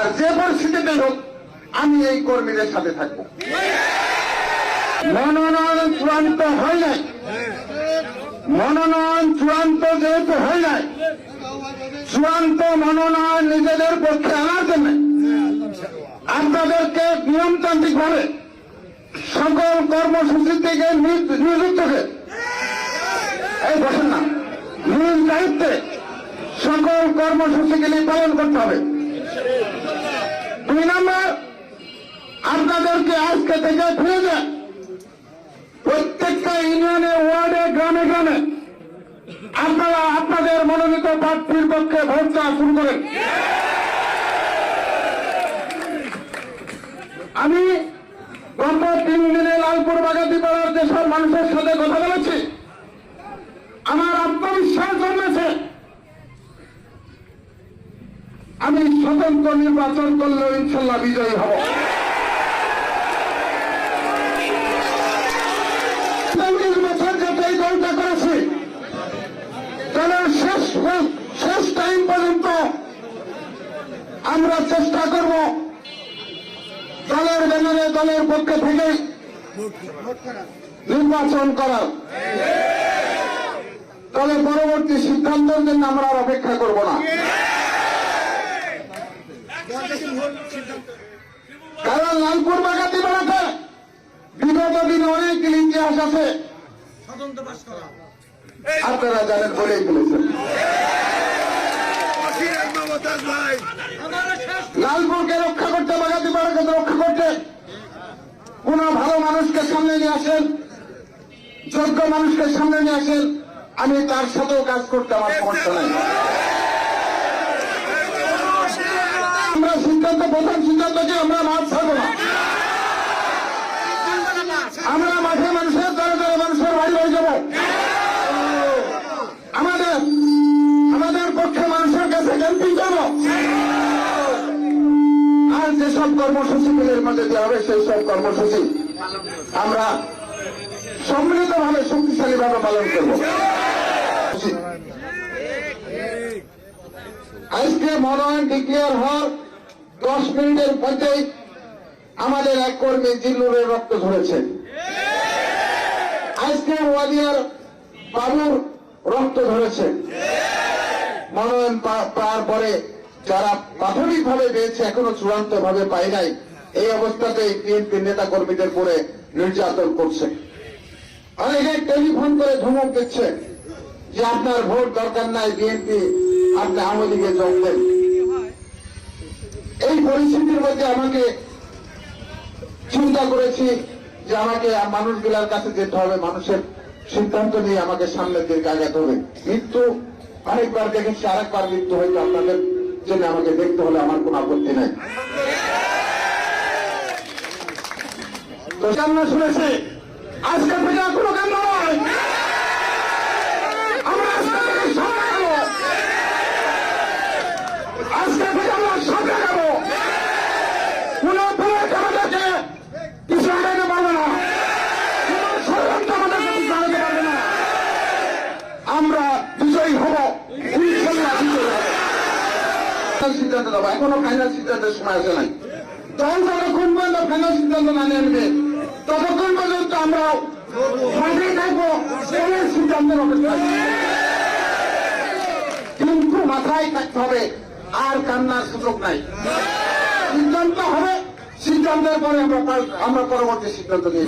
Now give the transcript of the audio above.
আর যে পরিস্থিতিতে হোক, আমি এই কর্মীদের সাথে থাকব। মনোনয়ন চূড়ান্ত হয় নাই। মনোনয়ন চূড়ান্ত যেহেতু হয় নাই, চূড়ান্ত মনোনয়ন নিজেদের পক্ষে আনার জন্য আপনাদেরকে নিয়মতান্ত্রিক ভাবে সকল কর্মসূচি থেকে নিযুক্তকে এই বসেন না নিজ দায়িত্বে সকল কর্মসূচিগুলি পালন করতে হবে। নম্বর আপনাদেরকে আজকে থেকে যায় প্রত্যেকটা ইউনিয়নে, ওয়ার্ডে, গ্রামে গ্রামে আপনারা আপনাদের মনোনীত প্রার্থীর পক্ষে ভোট দেওয়া শুরু করেন। আমি গত তিন দিনে লালপুর বাগাতি পাড়ার যেসব মানুষের সাথে কথা বলেছি। আমি স্বতন্ত্র নির্বাচন করলেও ইনশাল্লাহ বিজয়ী হব। আমরা চেষ্টা করব দলের ব্যানারে দলের পক্ষে থেকে নির্বাচন করার। তবে পরবর্তী সিদ্ধান্তের জন্য আমরা অপেক্ষা করব না। কারণ লালপুর বাগাতি বেড়াতে বিগত দিনে অনেকগুলি ইতিহাস আছে। আপনারা জানেন বলেই ফেলেছেন লালপুরকে রক্ষা করতে বাগাতি পাড়াকে রক্ষা করতে কোন ভালো মানুষকে সামনে নিয়ে আসেন, যোগ্য মানুষকে সামনে নিয়ে আসেন, আমি তার সাথেও কাজ করতে আমার সমস্যা নাই আমরা সিদ্ধান্ত প্রধান সিদ্ধান্ত যে আমরা মাঠ ছাড়বো না। আমরা মাঠে মানুষের দরে দরে মানুষের বাড়ি বাড়ি যাব। আমাদের আমাদের পক্ষে মানুষের কাছে ক্যাম্পিং যাব। আর যেসব কর্মসূচিগুলির মধ্যে দেওয়া হবে সেই সব কর্মসূচি আমরা সম্মিলিত ভাবে শক্তিশালী ভাবে পালন করব। আজকে মনোনয়ন ডিক্লেয়ার হওয়ার দশ মিনিটের মধ্যেই আমাদের এক কর্মী জিল্লুরের রক্ত ঝরেছে। আজকে ওয়াদিয়ার বাবুর রক্ত ধরেছে। মনোনয়ন পাওয়ার পরে যারা প্রাথমিকভাবে পেয়েছে, এখনও চূড়ান্ত ভাবে পায় নাই, এই অবস্থাতে বিএনপি নেতা কর্মীদের পরে নির্যাতন করছে। অনেকে টেলিফোন করে ধমক দিচ্ছে যে আপনার ভোট দরকার নাই, বিএনপি আপনি আওয়ামী লীগে যোগ দেন। এই পরিস্থিতির মধ্যে আমাকে চিন্তা করেছি যে আমাকে মানুষগুলার কাছে যেতে হবে, মানুষের সিদ্ধান্ত নিয়ে আমাকে সামনের দিকে আগাতে হবে। মৃত্যু, আরেকবার দেখেছি, আরেকবার মৃত্যু হয়তো আপনাদের জন্য আমাকে দেখতে হলে আমার কোনো আপত্তি নাই। কান্না শুনেছে, আজকে থেকে কোনো কান্না নয় আমরা আজকে থেকে সামনে যাব আজকে থেকে আমরা সামনে যাব কোন পুলিশ আমাদেরকে পিছু হারাতে পারবে না কোন ষড়যন্ত্র আমাদেরকে পিছু হারাতে পারবে না আমরা বিজয়ী হব ইনশাল্লাহ বিজয়ী হব ফাইনাল সিদ্ধান্ত দেবো। এখনও ফাইনাল সিদ্ধান্তের সময় আসে নাই। দল যতক্ষণ পর্যন্ত ফাইনাল সিদ্ধান্ত না নেবে? ততক্ষণ পর্যন্ত আমরা কিন্তু মাথায় থাকতে হবে, আর কান্নার সুযোগ নাই। সিদ্ধান্ত হবে, সিদ্ধান্তের পরে আমরা আমরা পরবর্তী সিদ্ধান্ত নিই